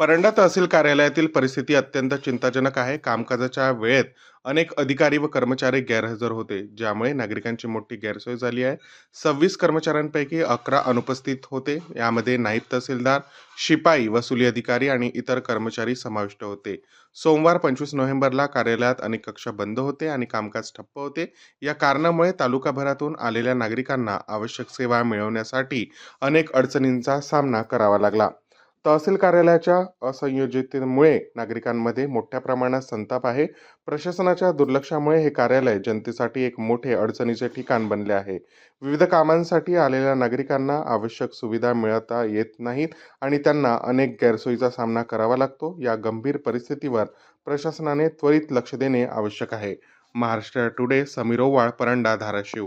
परंडा तहसील कार्यालयातील परिस्थिती अत्यंत चिंताजनक आहे. कामकाजाच्या वेळेत अनेक अधिकारी व कर्मचारी गैरहजर होते ज्यामुळे नागरिकांची मोठी गैरसोय झाली आहे. सव्वीस कर्मचाऱ्यांपैकी अकरा अनुपस्थित होते. यामध्ये नाईब तहसीलदार शिपाई वसुली अधिकारी आणि इतर कर्मचारी समाविष्ट होते. सोमवार पंचवीस नोव्हेंबरला कार्यालयात अनेक कक्ष बंद होते आणि कामकाज ठप्प होते. या कारणामुळे तालुकाभरातून आलेल्या नागरिकांना आवश्यक सेवा मिळवण्यासाठी अनेक अडचणींचा सामना करावा लागला. तहसील कार्यालयाच्या असंयोजिततेमुळे नागरिकांमध्ये मोठ्या प्रमाणात संताप आहे. प्रशासनाच्या दुर्लक्षामुळे हे कार्यालय जनतेसाठी एक मोठे अडचणीचे ठिकाण बनले आहे. विविध कामांसाठी आलेल्या नागरिकांना आवश्यक सुविधा मिळवता येत नाहीत आणि त्यांना अनेक गैरसोयीचा सामना करावा लागतो. या गंभीर परिस्थितीवर प्रशासनाने त्वरित लक्ष देणे आवश्यक आहे. महाराष्ट्र टुडे समीर ओवाळ परंडा धाराशिव.